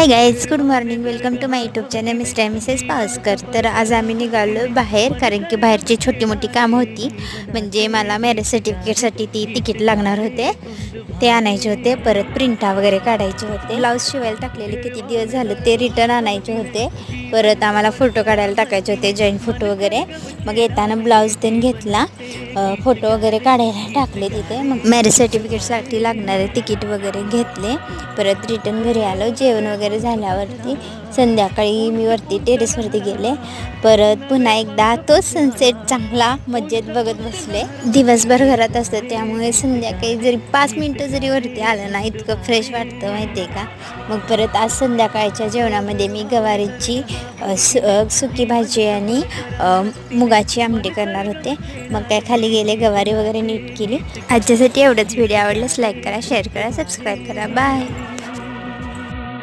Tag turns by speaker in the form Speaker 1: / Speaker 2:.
Speaker 1: Hi guys good morning welcome to my YouTube channel Mr Mrs Pawaskar तर आज आम्ही निघालो बाहेर कारण की बाहेरची छोटी मोठी कामं होती. म्हणजे मला मॅरेज सर्टिफिकेटसाठी ती तिकीट लागणार होते. ते आणायचे होते परत प्रिंटा वगैरे काढायचे होते. ब्लाऊज शिवायला टाकलेले किती दिवस झालं ते रिटर्न आणायचे होते. परत आम्हाला फोटो काढायला टाकायचे होते जॉईंट फोटो वगैरे. मग येताना ब्लाऊज देऊन घेतला. फोटो वगैरे काढायला टाकले तिथे. मग मॅरेज सर्टिफिकेटसाठी लागणारे तिकीट वगैरे घेतले. परत रिटर्न घरी आलो जेवण वगैरे झाल्यावरती संध्याकाळी मी वरती टेरेसवरती गेले. परत पुन्हा एकदा तोच सनसेट चांगला मज्जेत बघत बसले. दिवसभर घरात असतं त्यामुळे संध्याकाळी जरी पाच मिनटं जरी वरती आलं ना इतकं फ्रेश वाटतं माहिती आहे का? मग परत आज संध्याकाळच्या जेवणामध्ये मी गवारीची सु सुकी भाजी आणि मुगाची आमटी करणार होते. मग काय खाली गेले गवारी वगैरे नीट केली. आजच्यासाठी एवढंच. व्हिडिओ आवडल्यास लाईक करा शेअर करा सबस्क्राईब करा. बाय